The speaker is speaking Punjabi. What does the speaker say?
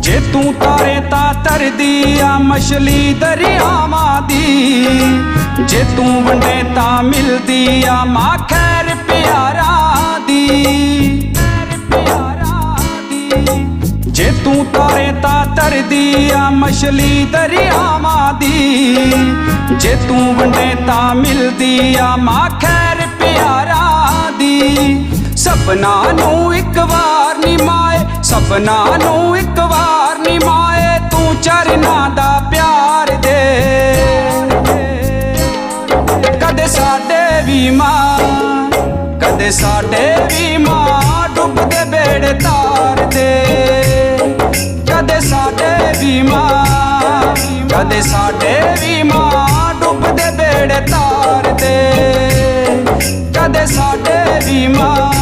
ਜੇ ਤੂੰ ਤਾਰੇ ਤਾਂ ਤਰਦੀ ਆ, ਮਛਲੀ ਦਰਿਆਵਾਂ ਦੀ। ਜੇ ਤੂੰ ਵੰਡੇ ਤਾਂ ਮਿਲਦੀ ਆ, ਮਾਂ ਖੈਰ ਪਿਆਰਾ ਦੀ। ਪਿਆਰਾਂ ਦੀ। ਜੇ ਤੂੰ ਤਾਰੇ ਤਾਂ ਤਰਦੀ ਆ, ਮਛਲੀ ਦਰਿਆਵਾਂ ਦੀ। ਜੇ ਤੂੰ ਵੰਡੇ ਤਾਂ ਮਿਲਦੀ ਆ, ਮਾਂ ਖੈਰ ਪਿਆਰਾ ਦੀ। ਸਪਨਾ ਨੂੰ ਇੱਕ ਵਾਰ ਸਪਨਾ ਨੂੰ ਇੱਕ ਵਾਰ ਨਿਮਾਏ ਤੂੰ ਚਰਨਾ ਦਾ ਪਿਆਰ ਦੇ। ਕਦੇ ਸਾਡੇ ਵੀ ਮਾਂ, ਕਦੇ ਸਾਡੇ ਵੀ ਮਾਂ ਡੁੱਬਦੇ ਬੇੜੇ ਤਾਰ ਦੇ ਕਦੇ ਸਾਡੇ ਵੀ ਮਾਂ, ਕਦੇ ਸਾਡੇ ਵੀ ਮਾਂ ਡੁੱਬਦੇ ਬੇੜੇ ਤਾਰ ਦੇ ਕਦੇ ਸਾਡੇ ਵੀ ਮਾਂ